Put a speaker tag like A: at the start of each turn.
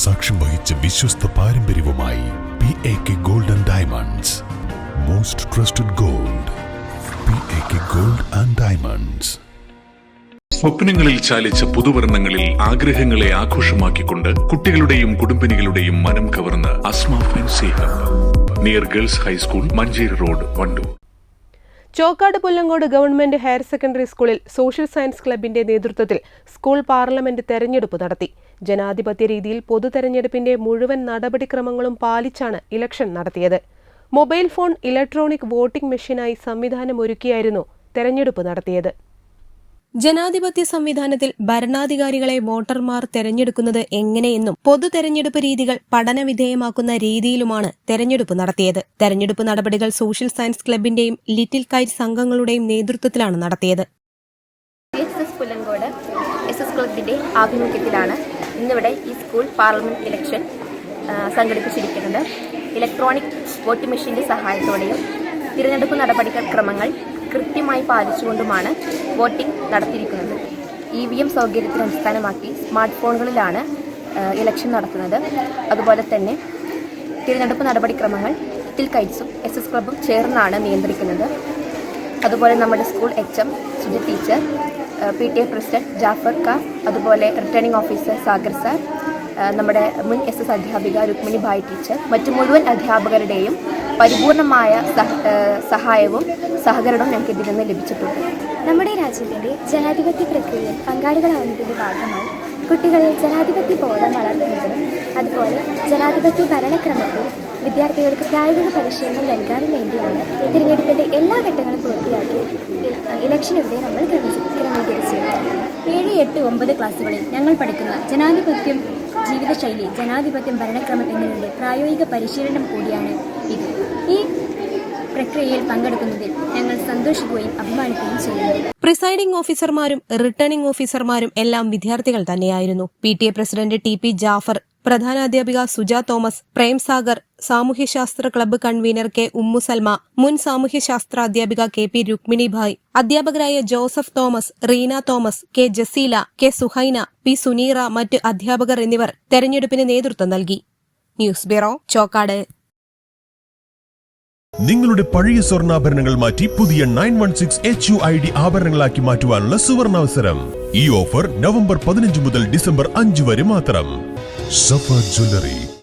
A: സാക്ഷ്യം വഹിച്ച വിശ്വസ്ത പാരമ്പര്യവുമായി P A K gold and diamonds most trusted gold P A K gold and diamonds
B: സ്വപ്നങ്ങളിൽ ചാലിച്ച പുതുവർണങ്ങളിൽ ആഗ്രഹങ്ങളെ ആഘോഷമാക്കിക്കൊണ്ട് കുട്ടികളുടെയും കുടുംബിനികളുടെയും മനം കവർന്ന് Asma fancy hub near girls high school Manjeri road Wandoor
C: Chokkad Pullangode government higher secondary സ്കൂളിൽ സോഷ്യൽ സയൻസ് ക്ലബിന്റെ നേതൃത്വത്തിൽ സ്കൂൾ പാർലമെന്റ് തെരഞ്ഞെടുപ്പ് നടത്തി. ജനാധിപത്യ രീതിയിൽ പൊതു തെരഞ്ഞെടുപ്പിന്റെ മുഴുവൻ നടപടിക്രമങ്ങളും പാലിച്ചാണ് ഇലക്ഷൻ നടത്തിയത്. മൊബൈൽ ഫോൺ ഇലക്ട്രോണിക് വോട്ടിംഗ് മെഷീനായി സംവിധാനം സംവിധാനമൊരുക്കിയായിരുന്നു തെരഞ്ഞെടുപ്പ് നടത്തിയത്. ജനാധിപത്യ സംവിധാനത്തിൽ ഭരണാധികാരികളെ വോട്ടർമാർ തെരഞ്ഞെടുക്കുന്നത് എങ്ങനെയെന്നും പൊതു തെരഞ്ഞെടുപ്പ് രീതികൾ പഠനവിധേയമാക്കുന്ന രീതിയിലുമാണ് തെരഞ്ഞെടുപ്പ് നടത്തിയത്. തെരഞ്ഞെടുപ്പ് നടപടികൾ സോഷ്യൽ സയൻസ് ക്ലബിന്റെയും ലിറ്റിൽ കൈറ്റ് സംഘങ്ങളുടെയും നേതൃത്വത്തിലാണ് നടത്തിയത്.
D: എസ് എസ് എസ് ക്ലബിന്റെ ആഭിമുഖ്യത്തിലാണ് ഇന്നിവിടെ ഈ സ്കൂൾ പാർലമെന്റ് ഇലക്ഷൻ സംഘടിപ്പിച്ചിരിക്കുന്നത്. ഇലക്ട്രോണിക് വോട്ടിംഗ് മെഷീന്റെ സഹായത്തോടെയും തിരഞ്ഞെടുപ്പ് നടപടിക്രമങ്ങൾ കൃത്യമായി പാലിച്ചുകൊണ്ടുമാണ് വോട്ടിംഗ് നടത്തിയിരിക്കുന്നത്. ഇ വി എം സൗകര്യത്തിന് അടിസ്ഥാനമാക്കി സ്മാർട്ട് ഫോണുകളിലാണ് ഇലക്ഷൻ നടത്തുന്നത്. അതുപോലെ തന്നെ തിരഞ്ഞെടുപ്പ് നടപടിക്രമങ്ങൾ ടിൽ കൈറ്റ്സും എസ് എസ് ക്ലബും ചേർന്നാണ് നിയന്ത്രിക്കുന്നത്. അതുപോലെ നമ്മുടെ school H M Suji teacher P T A president Jafar ഖാ അതുപോലെ റിട്ടേണിംഗ് ഓഫീസർ സാഗർ സാർ നമ്മുടെ മുൻ എസ് എസ് അധ്യാപിക രുക്മിണി ഭായ് ടീച്ചർ മറ്റു മുഴുവൻ അധ്യാപകരുടെയും പരിപൂർണമായ സഹായവും സഹകരണവും ഞങ്ങൾക്ക് ഇതിൽ നിന്ന് ലഭിച്ചിട്ടുണ്ട്.
E: നമ്മുടെ രാജ്യത്തിന്റെ ജനാധിപത്യ പ്രക്രിയയിൽ പങ്കാളികളാവുന്നതിന്റെ ഭാഗമായി കുട്ടികളിൽ ജനാധിപത്യ ബോധം വളർത്തുന്നതിനും അതുപോലെ ജനാധിപത്യ ഭരണക്രമത്തിൽ വിദ്യാർത്ഥികൾക്ക് പ്രായോഗിക പരിശീലനം നൽകാനും വേണ്ടിയാണ് തിരഞ്ഞെടുപ്പിന്റെ എല്ലാ ഘട്ടങ്ങളും പൂർത്തിയാക്കി ഇലക്ഷനെതിരെ നമ്മൾ ക്രമീ- ക്രമീകരിച്ചിരുന്നത്
F: ഏഴ് എട്ട് ഒമ്പത് ക്ലാസ്സുകളിൽ ഞങ്ങൾ പഠിക്കുന്ന ജനാധിപത്യം ജീവിതശൈലി ജനാധിപത്യം ഭരണക്രമം എന്നിവയുടെ പ്രായോഗിക പരിശീലനം കൂടിയാണ് ഇത്. ഈ പ്രക്രിയയിൽ പങ്കെടുക്കുന്നതിൽ സന്തോഷിക്കുകയും അഭിമാനിക്കുകയും ചെയ്യുന്നു.
C: പ്രിസൈഡിംഗ് ഓഫീസർമാരും റിട്ടേണിംഗ് ഓഫീസർമാരും എല്ലാം വിദ്യാർത്ഥികൾ തന്നെയായിരുന്നു. P T A president T P Jafar പ്രധാനാധ്യാപിക Suja Thomas Premsagar സാമൂഹ്യശാസ്ത്ര club convener K Ummu Salma മുൻ സാമൂഹ്യശാസ്ത്ര അധ്യാപിക കെ പി രുക്മിണി ഭായ് അധ്യാപകരായ Joseph Thomas Reena Thomas K Jaseela K Suhaina P Suneera മറ്റ് അധ്യാപകർ എന്നിവർ തെരഞ്ഞെടുപ്പിന് നേതൃത്വം നൽകി. News bureau Chokkad.
G: നിങ്ങളുടെ പഴയ സ്വർണാഭരണങ്ങൾ മാറ്റി പുതിയ nine one six H U I D ആഭരണങ്ങളാക്കി മാറ്റുവാനുള്ള സുവർണാവസരം. ഈ ഓഫർ നവംബർ പതിനഞ്ച് മുതൽ ഡിസംബർ അഞ്ച് വരെ മാത്രം.
A: സഫ ജ്വല്ലറി